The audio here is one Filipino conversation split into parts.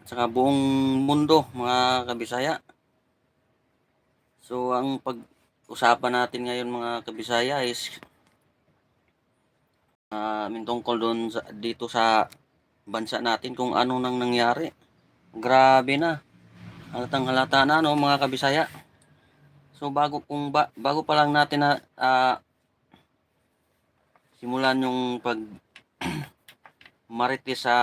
at saka buong mundo mga kabisaya. So ang pag-usapan natin ngayon mga kabisaya is uh, tungkol doon sa, dito sa bansa natin kung ano nang nangyari. Grabe na. Halatang halata na no mga kabisaya. So bago kung ba, bago pa lang natin na ah, simulan yung pag marites sa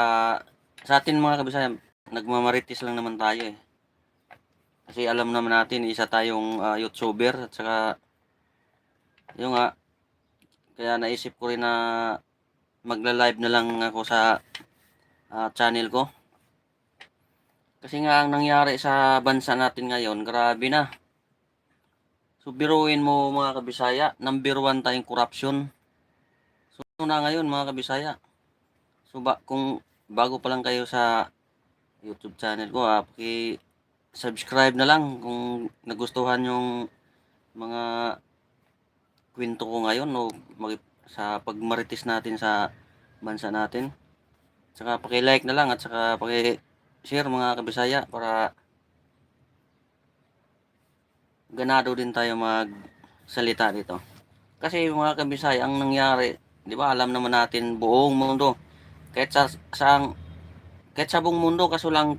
sa atin mga kabisaya, nagmamarites lang naman tayo eh. Kasi alam naman natin isa tayong ah, YouTuber at saka yung nga kaya naisip ko rin na magla-live na lang ako sa ah, channel ko. Kasi nga ang nangyari sa bansa natin ngayon, grabe na. So biruin mo mga kabisaya, number one tayong corruption. So ano na ngayon mga kabisaya. So ba, kung bago pa lang kayo sa YouTube channel ko, ah, paki subscribe na lang kung nagustuhan yung mga kwento ko ngayon no sa pagmarites natin sa bansa natin. Saka paki-like na lang at saka paki-share mga kabisaya para ganado din tayo magsalita dito. Kasi mga kabisaya, ang nangyari, 'di ba? Alam naman natin buong mundo. Kahit sa sa kahit sa buong mundo kaso lang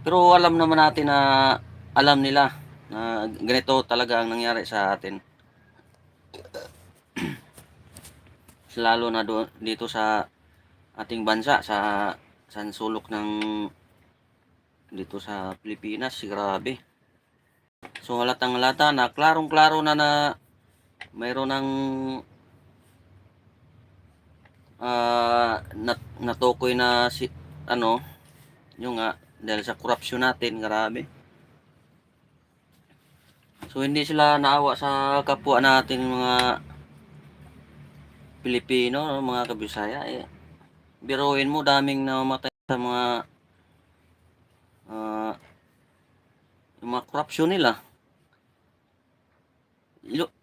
pero alam naman natin na alam nila na ganito talaga ang nangyari sa atin. Lalo na do, dito sa ating bansa sa sa sulok ng dito sa Pilipinas, grabe. So halatang halata na klarong-klaro na na mayroon ng ah nat, natukoy na si ano yung nga dahil sa korupsyon natin, grabe. So hindi sila naawa sa kapwa natin mga Pilipino, no, mga kabisaya. Eh, biruin mo, daming namatay sa mga ah, yung mga korupsyon nila.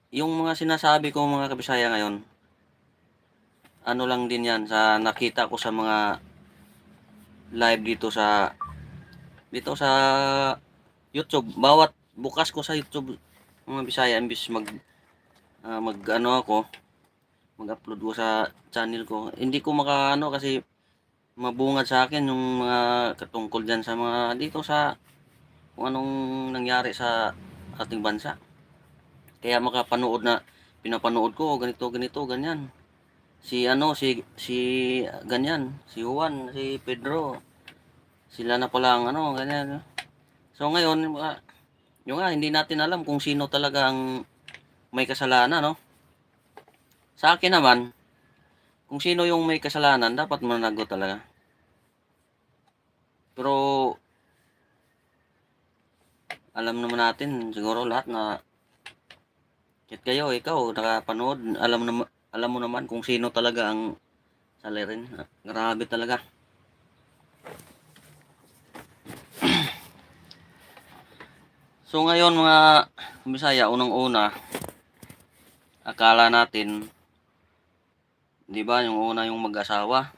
Yung mga sinasabi ko mga kabisaya ngayon, ano lang din yan sa nakita ko sa mga live dito sa dito sa YouTube. Bawat bukas ko sa YouTube mga Bisaya imbis mag ah, mag ano ako mag-upload ko sa channel ko. Hindi ko makaano kasi mabungad sa akin yung mga katungkol diyan sa mga dito sa kung anong nangyari sa ating bansa. Kaya makapanood na pinapanood ko ganito ganito ganyan. Si ano si si ganyan, si Juan, si Pedro. Sila na pala ang ano ganyan. So ngayon yung nga hindi natin alam kung sino talaga ang may kasalanan no. Sa akin naman kung sino yung may kasalanan dapat managot talaga. Pero alam naman natin siguro lahat na kahit kayo, ikaw, nakapanood, alam naman, alam mo naman kung sino talaga ang salirin. Grabe talaga. so ngayon mga Bisaya, unang-una, akala natin, di ba, yung una yung mag-asawa,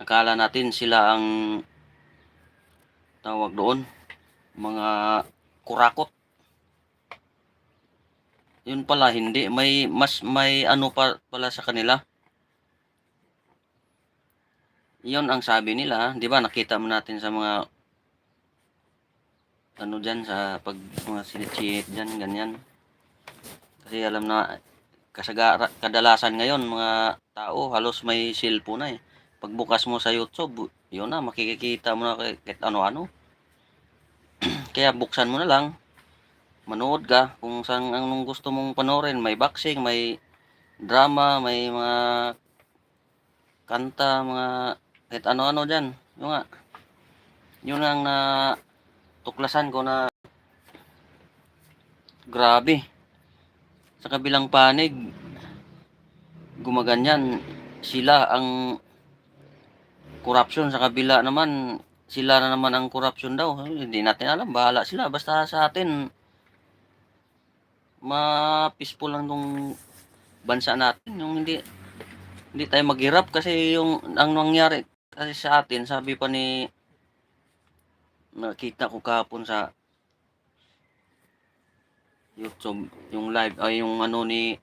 akala natin sila ang tawag doon, mga kurakot. Yun pala, hindi. May, mas may ano pa pala sa kanila. Yun ang sabi nila. Di ba, nakita mo natin sa mga ano dyan, sa pag mga sinit-sinit dyan, ganyan. Kasi alam na, kasaga, kadalasan ngayon, mga tao, halos may cellphone na eh. Pagbukas mo sa YouTube, yun na, makikita mo na kahit ano-ano. Kaya buksan mo na lang, manood ka kung saan anong gusto mong panoorin. May boxing, may drama, may mga kanta, mga kahit ano-ano dyan. Yung nga, yun ang na tuklasan ko na grabe. Sa kabilang panig, gumaganyan, sila ang corruption sa kabila naman sila na naman ang corruption daw hindi natin alam bahala sila basta sa atin ma-peaceful lang tong bansa natin yung hindi hindi tayo maghirap kasi yung ang nangyari Kasi sa atin, sabi pa ni nakita ko kahapon sa YouTube, yung live, ay yung ano ni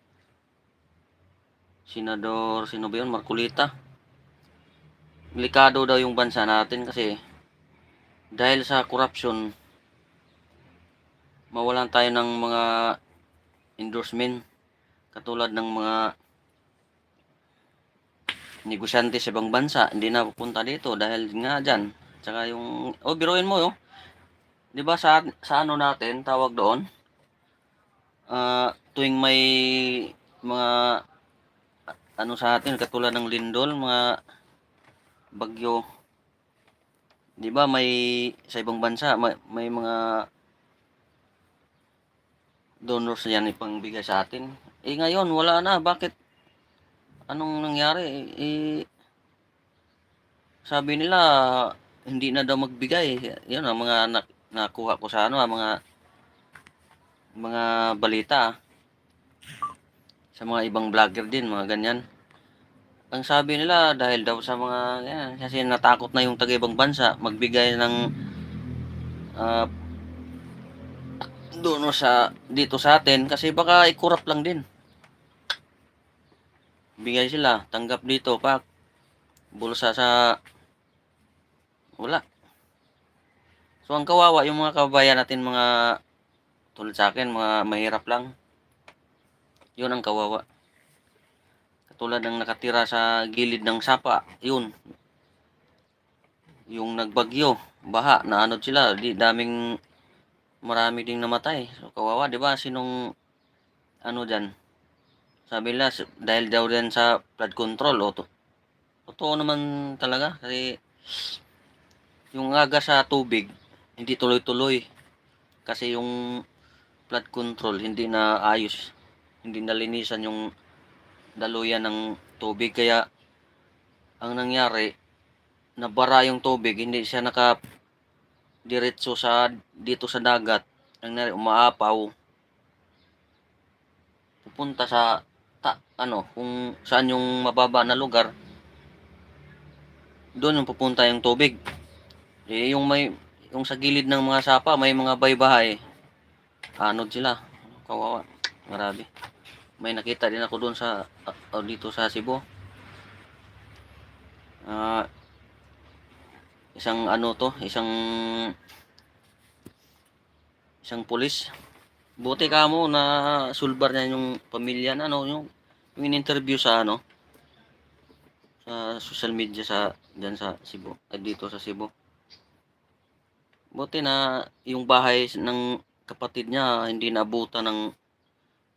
Senador, sino ba yun? Marcolita. Delikado daw yung bansa natin kasi dahil sa corruption, mawalan tayo ng mga endorsement katulad ng mga negosyante sa ibang bansa. Hindi na pupunta dito dahil nga dyan. Tsaka yung oh biruin mo yo di ba sa sa ano natin tawag doon? Ah tuwing may mga ano sa atin katulad ng lindol mga bagyo. Di ba may sa ibang bansa may, may mga donors yan ipangbigay sa atin. Eh ngayon wala na. Bakit? Anong nangyari? Eh sabi nila hindi na daw magbigay. Yun ang mga nak- nakuha ko sa ano mga mga balita. Sa mga ibang vlogger din mga ganyan. Ang sabi nila dahil daw sa mga yan, kasi natakot na yung taga ibang bansa magbigay ng ah, doon sa dito sa atin kasi baka ikurap lang din. Bigay sila tanggap dito pak bulsa sa wala. So ang kawawa yung mga kababayan natin mga tulad sa akin mga mahirap lang. Yun ang kawawa. Katulad ng nakatira sa gilid ng sapa yun. Yung nagbagyo baha na ano sila di daming marami ding namatay so kawawa di ba sinong ano diyan sabi nila, dahil daw din sa flood control, o to. Totoo naman talaga. Kasi, yung aga sa tubig, hindi tuloy-tuloy. Kasi yung flood control, hindi na ayos. Hindi nalinisan yung daluyan ng tubig. Kaya, ang nangyari, nabara yung tubig, hindi siya naka diretso sa dito sa dagat. Ang nangyari, umaapaw. Pupunta sa ta, ano, kung saan yung mababa na lugar, doon yung pupunta yung tubig. Eh, yung may, yung sa gilid ng mga sapa, may mga baybahay. Anod sila. Kawawa. Grabe. May nakita din ako doon sa, uh, dito sa Cebu. Ah, isang ano to, isang isang pulis. Buti ka mo na sulbar niya yung pamilya na ano, yung yung in-interview sa ano sa social media sa diyan sa Cebu, ay dito sa Cebu. Buti na yung bahay ng kapatid niya hindi naabutan ng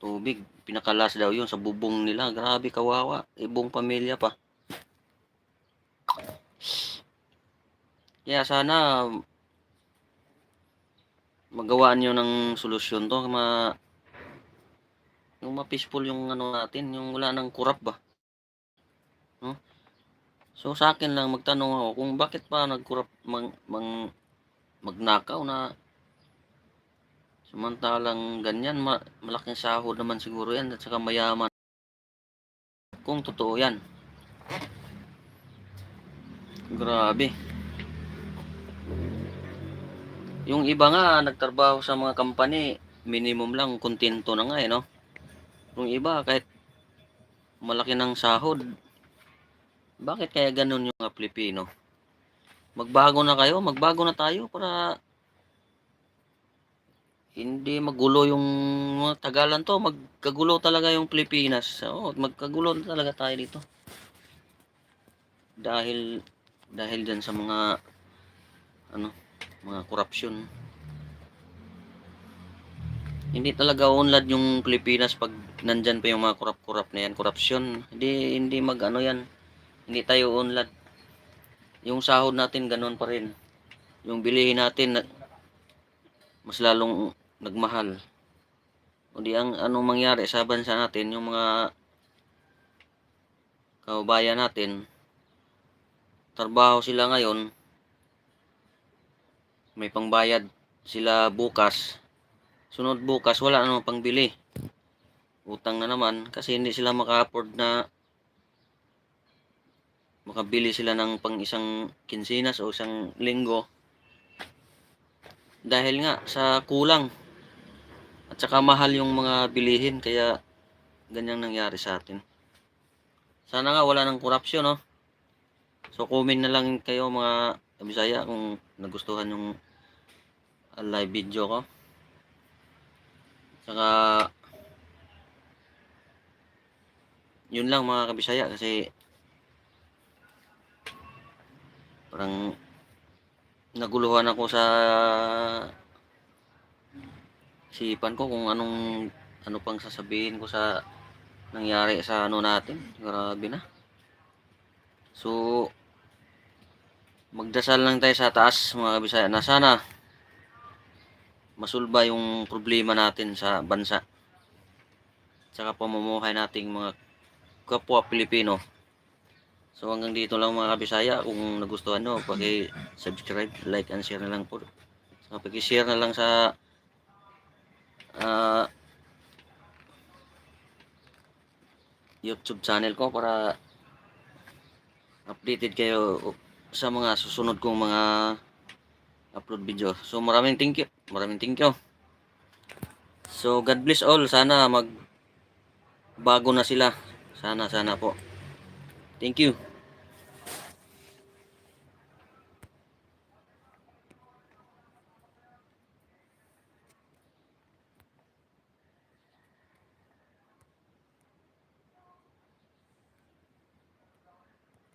tubig. Pinakalas daw yun sa bubong nila. Grabe kawawa. Ibong pamilya pa. Kaya sana magawaan nyo ng solusyon to. Ma, yung ma-peaceful yung ano natin. Yung wala nang kurap ba. No? So sa akin lang magtanong ako kung bakit pa nagkurap mang, mang magnakaw na samantalang ganyan ma, malaking sahod naman siguro yan at saka mayaman kung totoo yan grabe yung iba nga nagtrabaho sa mga company minimum lang kontento na nga eh no yung iba kahit malaki ng sahod bakit kaya ganun yung mga Pilipino magbago na kayo, magbago na tayo para hindi magulo yung mga Tagalan to, magkagulo talaga yung Pilipinas. Oo, magkagulo talaga tayo dito. Dahil dahil dyan sa mga ano, mga korupsyon. Hindi talaga unlad yung Pilipinas pag nandyan pa yung mga korap-korap na yan, korupsyon. Hindi hindi mag ano yan. Hindi tayo unlad yung sahod natin ganun pa rin. Yung bilihin natin na- mas lalong nagmahal. O di ang anong mangyari sa bansa natin, yung mga kababayan natin, trabaho sila ngayon, may pangbayad sila bukas. Sunod bukas, wala namang pangbili. Utang na naman kasi hindi sila maka-afford na makabili sila ng pang isang kinsinas o isang linggo dahil nga sa kulang at saka mahal yung mga bilihin kaya ganyang nangyari sa atin sana nga wala ng korupsyon no so comment na lang kayo mga kabisaya kung nagustuhan yung uh, live video ko. Saka yun lang mga kabisaya kasi parang naguluhan ako sa isipan ko kung anong ano pang sasabihin ko sa nangyari sa ano natin. Grabe na. So magdasal lang tayo sa taas mga kabisaya na sana masulba yung problema natin sa bansa. Tsaka pamumuhay nating mga kapwa Pilipino. So hanggang dito lang mga kabisaya. Kung nagustuhan nyo paki-subscribe, like and share na lang po. So paki-share na lang sa ah, YouTube channel ko para updated kayo sa mga susunod kong mga upload video. So maraming thank you. Maraming thank you. So God bless all. Sana mag bago na sila. Sana sana po. Thank you.